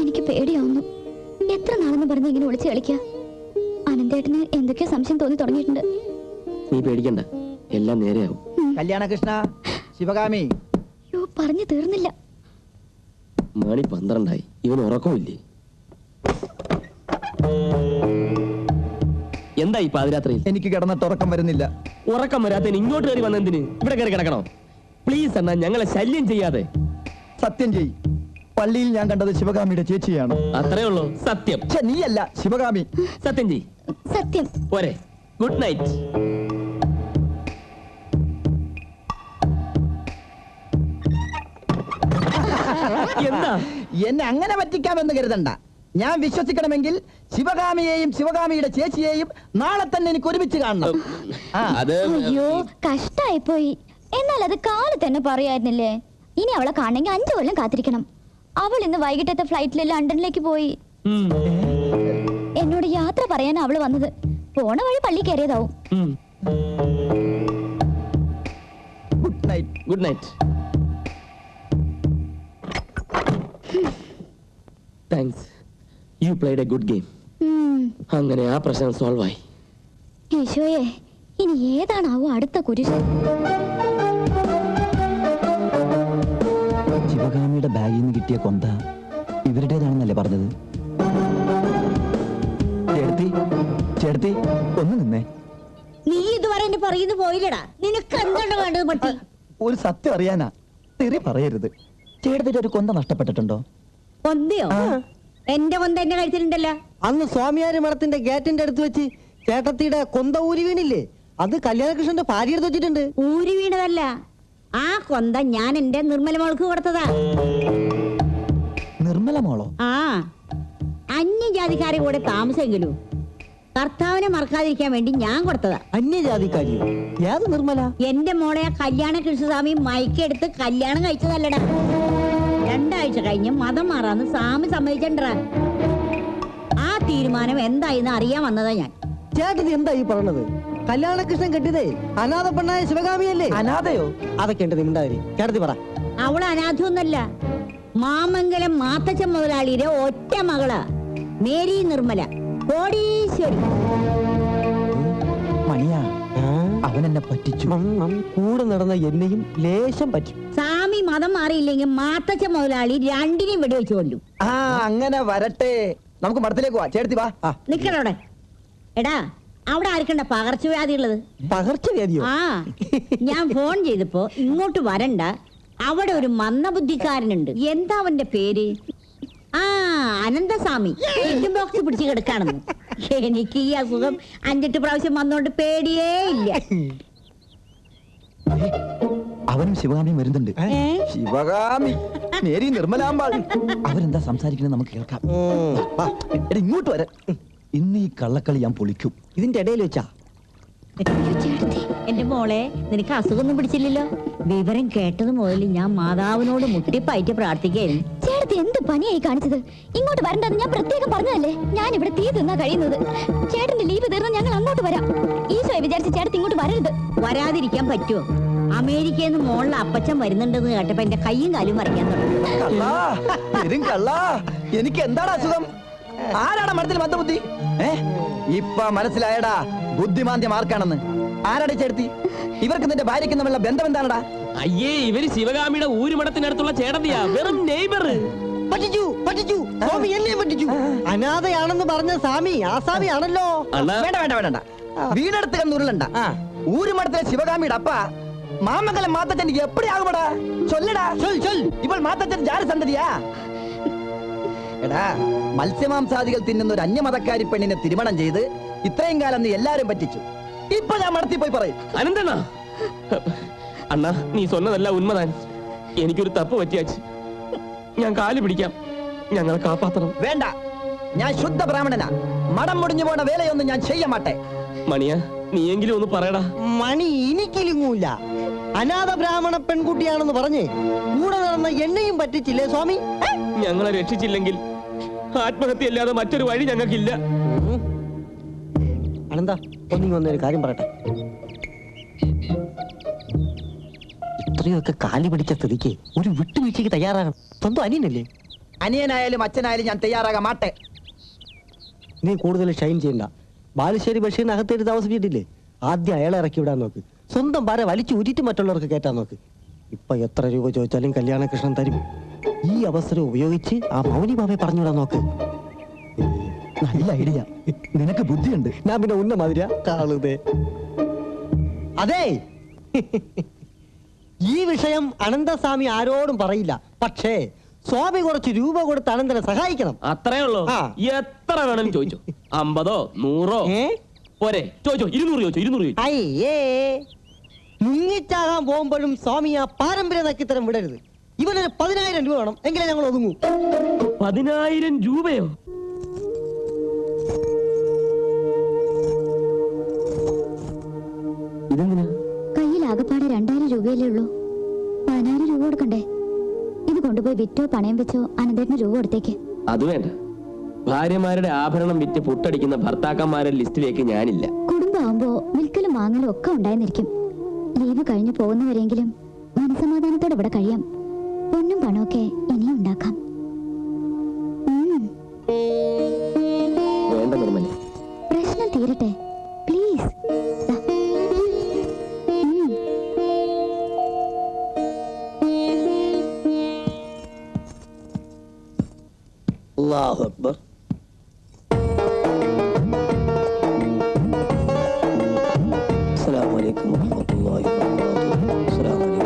എനിക്ക് പേടിയാവുന്നു. എത്ര നാളെന്ന് പറഞ്ഞ് ഇങ്ങനെ ഒളിച്ച് കളിക്ക? അനന്തേട്ടന് എന്തൊക്കെയോ സംശയം തോന്നി തുടങ്ങിയിട്ടുണ്ട്. നീ പേടിക്കണ്ട. എല്ലാം നേരെയാവും. കല്യാണ കൃഷ്ണ ശിവകാമി. അയ്യോ പറഞ്ഞു തീർന്നില്ല. മണി പന്ത്രണ്ടായി. ഇവൻ ഉറക്കമില്ലേ? എന്താ ഈ പാതിരാത്രിയിൽ? എനിക്ക് കിടന്നിട്ട് ഉറക്കം വരുന്നില്ല. ഉറക്കം വരാത്തതിന് ഇങ്ങോട്ട് കയറി വന്നെന്തിന്? ഇവിടെ കയറി കിടക്കണോ? പ്ലീസ് അണ്ണാ ഞങ്ങളെ ശല്യം ചെയ്യാതെ. സത്യം ചെയ് പള്ളിയിൽ ഞാൻ കണ്ടത് ശിവകാമിയുടെ ചേച്ചിയാണ്. അത്രേ ഉള്ളൂ. സത്യം. ഛെ, നീയല്ല ശിവകാമി. സത്യം ജി. സത്യം. പോരെ. Good night. എന്താ? എന്നെ അങ്ങനെ പറ്റിക്കാമെന്ന് കരുതണ്ട. ഞാൻ വിശ്വസിക്കണമെങ്കിൽ ശിവകാമിയെയും ശിവകാമിയുടെ ചേച്ചിയെയും നാളെ തന്നെ എനിക്ക് ഒരുമിച്ച് കാണണം. ആ, അത് അയ്യോ കഷ്ടായി പോയി എന്നാൽ അത് കാൽ തന്നെ പറയായിരുന്നില്ലേ? ഇനി അവളെ കാണണമെങ്കിൽ അഞ്ചു കൊല്ലം കാത്തിരിക്കണം. അവൾ ഇന്ന് വൈകിട്ടത്തെ ഫ്ലൈറ്റിൽ ലണ്ടനിലേക്ക് പോയി. എന്നോട് യാത്ര പറയാൻ അവൾ വന്നത്. പോണ വഴി പള്ളി കയറിയതാവും. Good night good night thanks you played a good game. അങ്ങനെ ആ പ്രശ്നം സോൾവ് ആയി. ഈശോയെ ഇനി ഏതാണാവോ അടുത്ത കുരിശ്? ശിവകാമിയുടെ ബാഗിൽ നിന്ന് കിട്ടിയ കൊന്ത ഇവരുടേതാണെന്നല്ലേ പറഞ്ഞത്? ചേട്ടത്തി ചേട്ടത്തി ഒന്ന് നിന്നേ. നീ ഇതുവരെ എന്നെ പറയുന്നു പോയില്ലടാ. നിനക്ക് എന്താണ് വേണ്ടത് പട്ടി? ഒരു സത്യം അറിയാനാ. തെറി പറയരുത്. ചേട്ടത്തിന്റെ ഒരു കൊന്ത നഷ്ടപ്പെട്ടിട്ടുണ്ടോ? കൊന്തയോ? എന്റെ കൊന്ത എന്നെ കഴിച്ചിട്ടുണ്ടല്ലോ. അന്ന് സ്വാമിയാര് മഠത്തിന്റെ ഗേറ്റിന്റെ അടുത്ത് വെച്ച് ചേട്ടത്തിയുടെ കൊന്ത ഊരി വീണില്ലേ? അത് കല്യാണകൃഷ്ണന്റെ ഭാര്യ എടുത്ത് വെച്ചിട്ടുണ്ട്. ഊരി വീണതല്ല. ആ കൊന്ത ഞാൻ എന്റെ നിർമ്മല മോൾക്ക് കൊടുത്തതാ. നിർമ്മല മോളോ? ആ അന്യജാതിക്കാരെ കൂടെ താമസമെങ്കിലും കർത്താവിനെ മറക്കാതിരിക്കാൻ വേണ്ടി ഞാൻ കൊടുത്തതാ. അന്യജാതിക്കാരിയോ? ഏത് നിർമ്മല? എന്റെ മോളെ ആ കല്യാണ കൃഷ്ണസ്വാമി മയക്കെടുത്ത് കല്യാണം കഴിച്ചതല്ലടാ. രണ്ടാഴ്ച കഴിഞ്ഞ് മതം മാറാന്ന് സ്വാമി സമ്മതിച്ചണ്ടാ ആ തീരുമാനം എന്തായിന്ന് അറിയാൻ വന്നതാ ഞാൻ. ചേട്ടൻ എന്താ ഈ പറഞ്ഞത്? കല്യാണകൃഷ്ണൻ കെട്ടിയതേ. അനാഥ പെണ്ണായ ശിവകാമിയല്ലേ? അനാഥയോ? അതൊക്കെ ഉണ്ട് നിമിണ്ടാതിരി ചേട്ടത്തി പറ. അവൾ അനാഥൊന്നല്ല മാമംഗലം മാത്തച്ഛൻ മുതലാളിയുടെ ഒറ്റ മകളാ. മേരി നിർമ്മല. കോടീശ്വരി. മണിയാ. അവൻ എന്നെ പറ്റിച്ചു. കൂടെ നടന്ന എന്നെയും ലേശം പറ്റി. സ്വാമി മതം മാറിയില്ലെങ്കിൽ മാത്തച്ഛ മുതലാളി രണ്ടിനെയും വെടിവെച്ചു കൊല്ലും. ആ അങ്ങനെ വരട്ടെ. നമുക്ക് മഠത്തിലേക്ക് പോവാ ചേർത്തി വാ. ആ. നിക്കണവിടെ. എടാ അവിടെ ആർക്കണ്ട പകർച്ചവ്യാധി ഉള്ളത് പകർച്ചവ്യാധിയോ? ആ ഞാൻ ഫോൺ ചെയ്തപ്പോ ഇങ്ങോട്ട് വരണ്ട. അവിടെ ഒരു മന്ദബുദ്ധിക്കാരനുണ്ട്. എന്താ അവന്റെ പേര്? ആ അനന്തസ്വാമി. ടിഫിൻ ബോക്സ് പിടിച്ച് കിടക്കാണെന്ന്. എനിക്ക് ഈ അസുഖം അഞ്ചെട്ട് പ്രാവശ്യം വന്നോണ്ട് പേടിയേ ഇല്ല. അവനും ശിവകാമിയും വരുന്നുണ്ട്. ഏ? ശിവകാമി. മേരി നിർമ്മലാമ്പാൾ. അവരെന്താ സംസാരിക്കുന്നത് നമുക്ക് കേൾക്കാം. വാ, എടാ ഇങ്ങോട്ട് വരാൻ ഇന്ന് ഈ കള്ളക്കളി ഞാൻ പൊളിക്കും. ഇതിന്റെ ഇടയിൽ വെച്ചാ. അയ്യോ ചേട്ടത്തി എന്റെ മോളെ നിനക്ക് അസുഖമൊന്നും പിടിച്ചില്ലല്ലോ? വിവരം കേട്ടത് മുതൽ ഞാൻ മാതാവിനോട് മുട്ടിപ്പായിട്ട് പ്രാർത്ഥിക്കായിരുന്നു ചേട്ടത്തി എന്ത് പണിയായി കാണിച്ചത്? ഇങ്ങോട്ട് വരണ്ടെന്ന് ഞാൻ പ്രത്യേകം പറഞ്ഞതല്ലേ? ഞാൻ ഇവിടെ തീ തിന്നാ കഴിയുന്നത്. ചേട്ടന്റെ ലീവ് തീർന്ന് ഞങ്ങൾ അങ്ങോട്ട് വരാം. ഈശോയെ വിചാരിച്ച് ചേട്ടത്തി ഇങ്ങോട്ട് വരരുത്. വരാതിരിക്കാൻ പറ്റുമോ അമേരിക്കയിൽ നിന്ന് മോളിൽ അപ്പച്ചൻ വരുന്നുണ്ടെന്ന് കേട്ടപ്പോ എന്റെ കൈയും കാലും മറിക്കാൻ തുടങ്ങി. കള്ളാ, പെരും കള്ളാ. എനിക്ക് എന്താണ് അസുഖം? ആരാടാ മനസ്സിൽ മന്ദബുദ്ധി ഏ? ഇപ്പൊ മനസ്സിലായടാ ബുദ്ധിമാന്ദ്യം ആർക്കാണെന്ന് ആരാടെ ചേർത്തി ഇവർക്ക് നിന്റെ ഭാര്യയ്ക്ക് തമ്മിലുള്ള ബന്ധം എന്താണടാ? അയ്യേ ഇവർ ശിവകാമിയുടെ ഊരുമടത്തിനടുത്തുള്ള ചേട്ടതിയാ വെറും നെയ്ബർ. പറ്റിച്ചു പറ്റിച്ചു. സ്വാമി എന്നെ പറ്റിച്ചു. അനാഥയാണെന്ന് പറഞ്ഞ സ്വാമി ആ. സ്വാമി ആണല്ലോ വേണ്ട വേണ്ട വേണ്ട. വീടെടുത്ത് കണ്ണൂരിലുണ്ട ഊരുമടത്തിലെ ശിവകാമിയുടെ അപ്പ മാമംഗലം മാത്തച്ഛൻ എപ്പടി ആകുമടാ ചൊല്ലടാ. ചൊൽ ചൊൽ. ഇപ്പോൾ മാത്തച്ഛൻ ജാര സന്തതിയാ എടാ മത്സ്യമാംസാദികൾ തിന്നുന്ന ഒരു അന്യമതക്കാരി പെണ്ണിനെ തിരുമണം ചെയ്ത് ഇത്രയും കാലം നീ എല്ലാരും പറ്റിച്ചു. ഇപ്പൊ ഞാൻ മടത്തി പോയി പറയും. അണ്ണ അണ്ണാ നീ സ്വന്നതല്ല ഉന്മതാൻ എനിക്കൊരു തപ്പ് പറ്റിയാച്ച്. ഞാൻ കാൽ പിടിക്കാം. ഞങ്ങളെ കാപ്പാത്തണം. വേണ്ട. ഞാൻ ശുദ്ധ ബ്രാഹ്മണനാ. മടം മുടിഞ്ഞു പോണ വേലയൊന്നും ഞാൻ ചെയ്യ മാട്ടെ. മണിയ നീയെങ്കിലും ഒന്ന് പറയടാ. മണി എനിക്കിലിങ്ങൂല്ല അനാഥ ബ്രാഹ്മണ പെൺകുട്ടിയാണെന്ന് പറഞ്ഞേ കൂടെ നടന്ന എന്നെയും പറ്റിച്ചില്ലേ സ്വാമി? ഞങ്ങളെ രക്ഷിച്ചില്ലെങ്കിൽ ആത്മഹത്യ അല്ലാതെ മറ്റൊരു വഴി ഞങ്ങൾക്കില്ല. അനന്ത ഒന്നിങ്ങി വന്നൊരു കാര്യം പറയട്ടെ. ഇത്രയൊക്കെ കാലി പിടിച്ച സ്ഥിതിക്ക് ഒരു വിട്ടുവീഴ്ചയ്ക്ക് തയ്യാറാകണം. സ്വന്തം അനിയനല്ലേ? അനിയനായാലും അച്ഛനായാലും ഞാൻ തയ്യാറാകാൻ മാട്ടെ. നീ കൂടുതൽ ഷൈൻ ചെയ്യണ്ട. ബാലുശ്ശേരി ബഷീറിന് അകത്തേറ്റ് താമസിച്ചിട്ടില്ലേ? ആദ്യം അയാളെ ഇറക്കി വിടാൻ നോക്ക്. സ്വന്തം ഭാര്യ വലിച്ചു ഉരിറ്റ് മറ്റുള്ളവർക്ക് കയറ്റാൻ നോക്ക്. ഇപ്പൊ എത്ര രൂപ ചോദിച്ചാലും കല്യാണകൃഷ്ണൻ തരും. ഈ അവസരം ഉപയോഗിച്ച് ആ മൗനി ബാബയെ പറഞ്ഞുവിടാൻ നോക്ക്. നല്ല ഐഡിയ നിനക്ക് ബുദ്ധിയുണ്ട്. ഞാൻ പിന്നെ ഉന്ന മാതിരിയാ. കാളുതേ അതെ. ഈ വിഷയം അനന്തസ്വാമി ആരോടും പറയില്ല. പക്ഷേ സ്വാമി കുറച്ച് രൂപ കൊടുത്ത് അനന്തനെ സഹായിക്കണം. അത്രേ ഉള്ളൂ. എത്ര വേണമെങ്കിലും ചോദിച്ചു. അമ്പതോ നൂറോ? പോരെ. ചോദിച്ചോ. ഇരുന്നൂറ് ചോദിച്ചോ. ഇരുന്നൂറ് ചോദിച്ചോ. അയ്യേ. മുങ്ങിച്ചാകാൻ പോകുമ്പോഴും സ്വാമി ആ പാരമ്പര്യ നക്കിത്തരം വിടരുത്. ഇവനൊരു പതിനായിരം രൂപ വേണം. എങ്കിലേ ഞങ്ങൾ ഒതുങ്ങൂ. പതിനായിരം രൂപയോ? ഇതെന്തിനാ? കയ്യിൽ ആകപ്പാടെ രണ്ടായിരം രൂപയല്ലേ ഉള്ളൂ. പതിനായിരം രൂപ കൊടുക്കണ്ടേ? ഇത് കൊണ്ടുപോയി വിറ്റോ പണയം വെച്ചോ അനന്തേട്ടന് രൂപ കൊടുത്തേക്ക്. അത് വേണ്ട. ഭാര്യമാരുടെ ആഭരണം വിറ്റ് പുട്ടടിക്കുന്ന ഭർത്താക്കന്മാരുടെ ലിസ്റ്റിലേക്ക് ഞാനില്ല. കുടുംബമാകുമ്പോ വിൽക്കലും വാങ്ങലും ഒക്കെ ഉണ്ടായിരുന്നിരിക്കും. ലീവ് കഴിഞ്ഞു പോകുന്നവരെങ്കിലും മനസമാധാനത്തോടെ ഇവിടെ കഴിയാം. പൊന്നും പണമൊക്കെ ഇനിയും ഉണ്ടാക്കാം. പ്രശ്നം തീരട്ടെ. പ്ലീസ് അല്ലാഹു അക്ബർ. അസ്സലാമു അലൈക്കും വറഹ്മത്തുള്ളാഹി വബറകാതുഹു. അസ്സലാമു അലൈക്കും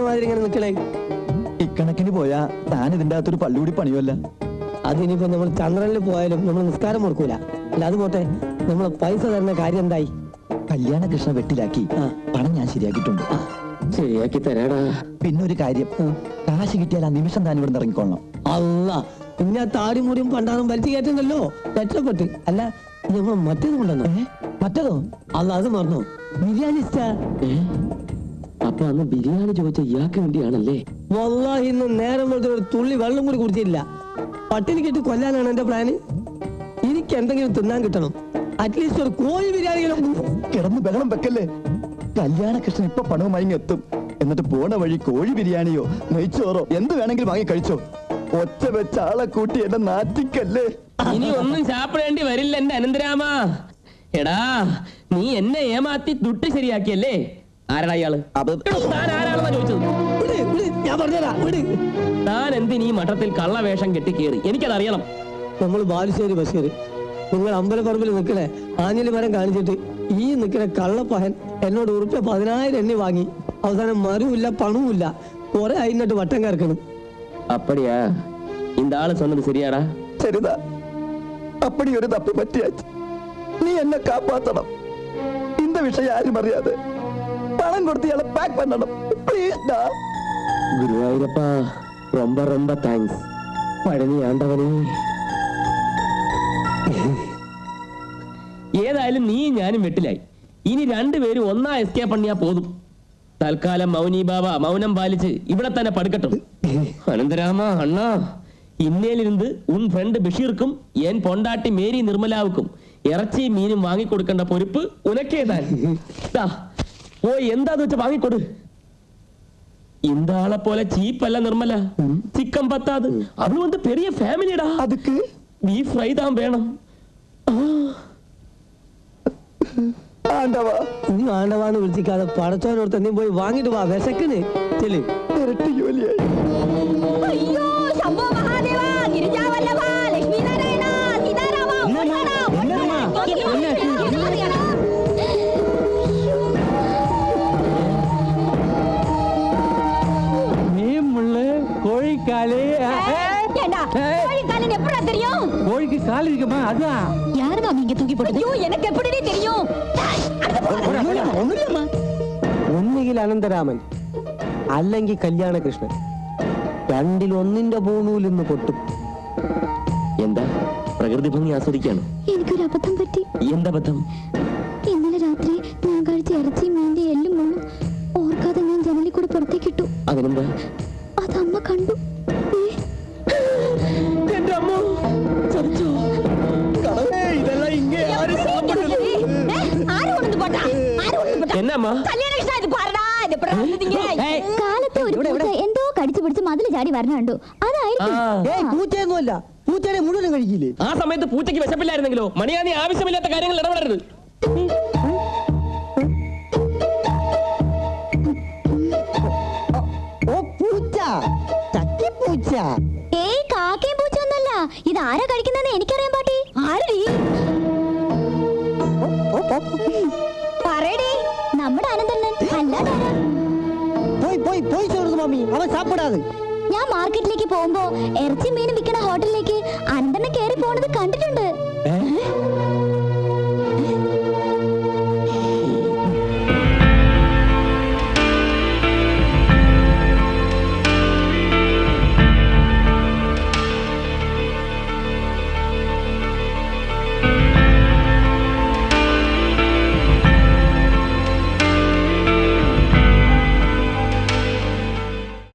മാതിരി ഇങ്ങനെ നിൽക്കണേ. ഇക്കണക്കിന് പോയാ താൻ ഇതിന്റെ അകത്തൊരു പള്ളിയൂടി പണിയുമല്ല. അതിനിപ്പോ നമ്മൾ ചന്ദ്രനിൽ പോയാലും നമ്മൾ നിസ്കാരം മുടക്കൂല അല്ല അത് പോട്ടെ. നമ്മൾ പൈസ തരുന്ന കാര്യം എന്തായി? കല്യാണ കൃഷ്ണ വെട്ടിലാക്കി. പണം ഞാൻ ശരിയാക്കിയിട്ടുണ്ട്. ശരിയാക്കി തരാടാ. പിന്നെ ഒരു കാര്യം. കാശ് കിട്ടിയാൽ ആ നിമിഷം താൻ ഇവിടെ ഇറങ്ങിക്കൊള്ളണം അല്ല പിന്നെ താടി മുടിയും പണ്ടാറും വലിച്ചു കയറ്റുന്നല്ലോ. രക്ഷപ്പെട്ട്. അല്ല നമ്മൾ മറ്റേത് കൊണ്ടുവന്നോ? മറ്റതോ? അല്ല അത് മറന്നോ? ബിരിയാണി ഇഷ്ടാ. അപ്പൊ അന്ന് ബിരിയാണി ചോദിച്ച ഇയാൾക്ക് വേണ്ടിയാണല്ലേ? വല്ലാഹി ഇന്ന് നേരം വെളുത്ത ഒരു തുള്ളി വെള്ളം കൂടി കുടിച്ചില്ല പട്ടിണി കിട്ടി കൊല്ലാനാണ് എന്റെ പ്ലാന്? എനിക്ക് എന്തെങ്കിലും തിന്നാൻ കിട്ടണം. അറ്റ്ലീസ്റ്റ് ഒരു കോഴി ബിരിയാണികളും കിടന്ന് ബഹളം വെക്കല്ലേ? കല്യാണ കൃഷ്ണൻ ഇപ്പൊ പണവുമായി വാങ്ങി എത്തും എന്നിട്ട് പോണ വഴി കോഴി ബിരിയാണിയോ നെയ്ച്ചോറോ എന്ത് വേണമെങ്കിലും വാങ്ങി കഴിച്ചോ? ഒച്ച വെച്ച ആളെ കൂട്ടി എന്നെ നാറ്റിക്കല്ലേ? ഇനി ഒന്നും ചാപ്പിടേണ്ടി വരില്ല എന്റെ അനന്തരാമ. എടാ നീ എന്നെ ഏമാത്തി തുട്ട് ശരിയാക്കിയല്ലേ? ആരടാ ഇയാള് അത് എടോ, താൻ ആരാണെന്നാ ചോദിച്ചത് വിട്, വിട്, ഞാൻ പറഞ്ഞുതരാം വിട് താൻ എന്തിനീ ഈ മഠത്തിൽ കള്ളവേഷം കെട്ടിക്കേറി എനിക്കതറിയണം നമ്മൾ ബാലുശ്ശേരി ബഷീർ നിങ്ങൾ അമ്പലപ്പറമ്പിൽ നിൽക്കണേ ആഞ്ഞലി മരം കാണിച്ചിട്ട് ഈ നിൽക്കണ കള്ളപ്പഹൻ എന്നോട് ഉറുപ്പ്യ പതിനായിരം എണ്ണി വാങ്ങി അവസാനം മരുമില്ല പണവുമില്ല കുറെ അതിനട്ട് വട്ടം കറക്കണം அப்படியா இந்த ஆளு சொன்னது சரியாடா ശരിതാ അപ്പടി ഒരു തപ്പ് പറ്റിയാച്ച് നീ എന്നെ കാപ്പാത്തണം இந்த വിഷയം ആരും അറിയാതെ പണം കൊടുത്ത് ഇയാളെ പാക്ക് പണ്ണണം പ്ലീസ് ഡാ குருவாயூரப்பா ரொம்ப ரொம்ப தேங்க்ஸ் പഴനി ആണ്ടവനെ ഏതായാലും നീ ഞാനും വെട്ടിലായി ഇനി രണ്ടുപേരും ഒന്നാ എസ്കേപ്പ് പണിയാ പോതും തൽക്കാലം മൗനി ബാബ മൗനം പാലിച്ച് ഇവിടെ തന്നെ പടുക്കട്ടും അനന്തരാമ അണ്ണാ ഇന്നേലിരുന്ന് ഉൻ ഫ്രണ്ട് ബഷീർക്കും എൻ പൊണ്ടാട്ടി മേരി നിർമ്മലാവുക്കും ഇറച്ചിയും മീനും വാങ്ങിക്കൊടുക്കേണ്ട പൊരുപ്പ് ഉനക്കേതാൻ ദാ, പോയി എന്താന്ന് വെച്ചാ വാങ്ങിക്കൊടു இந்த ஆளை போல சீப் அல்ல நிர்மலா சிக்கம் பத்தாது அது வந்து பெரிய ஃபேமிலிடா அதுக்கு பீஃப் ஃப்ரை தான் வேணும் ആണ്ടവാ നീ വേണ്ടവാന്ന് വിളിച്ചിക്കാതെ പടച്ചോനോടത്ത് നീ പോയി വാങ്ങിട്ട് വാ വിശക്കണ് ചെല് கோழிக்காலன் எப்படிடா தெரியும் കോഴിക്ക് കാലിരിക്കുമ്പോ അതാ யாரு மாமி இங்க தூக்கி போட்டது ஐயோ எனக்கு எப்படி தெரியும் ഒന്നുകിൽ അനന്തരാമൻ അല്ലെങ്കിൽ കല്യാണകൃഷ്ണൻ രണ്ടിൽ ഒന്നിന്റെ പൂണൂൽ ഇന്ന് പൊട്ടും എന്താ പ്രകൃതി ഭംഗി ആസ്വദിക്കാണ് എനിക്കൊരു അബദ്ധം പറ്റി എന്താ ബദ്ധം ഇന്നലെ രാത്രി ഞാൻ കഴിച്ച ഇറച്ചി മീന്റെ എല്ലും മുള്ളും ഓർക്കാതെ ഞാൻ ജനലിൽ കൂടെ പുറത്തേക്കിട്ടു അതിനെന്താ അത് അമ്മ കണ്ടു ഏയ്. കാലത്ത് ഒരു പൂച്ച എന്തോ കടിച്ചു പിടിച്ച് മതിൽ ചാടി വരണ കണ്ടു. അതായിരിക്കും. പൂച്ചയൊന്നുമല്ല. പൂച്ചയുടെ മുഴുവനും കഴിക്കില്ലേ? ആ സമയത്ത് പൂച്ചയ്ക്ക് വിശപ്പില്ലായിരുന്നെങ്കിലോ? മണിയാനി ആവശ്യമില്ലാത്ത കാര്യങ്ങൾ ഇടപെടരുത്. ഓ പൂച്ച. ചക്കിപ്പൂച്ച ഏയ് കാക്കയും പൂച്ച ഒന്നല്ല ഇത് ആരാ കഴിക്കുന്നതെന്ന് എനിക്കറിയാൻ പാട്ടി ആരടി. പറയടി. சாப்பிடாது അവൻ സാപ്പിടാതെ ഞാൻ മാർക്കറ്റിലേക്ക് പോകുമ്പോ ഇറച്ചി മീനും വിൽക്കുന്ന ഹോട്ടലിലേക്ക് അണ്ടനെ കയറി പോണത് കണ്ടിട്ടുണ്ട്?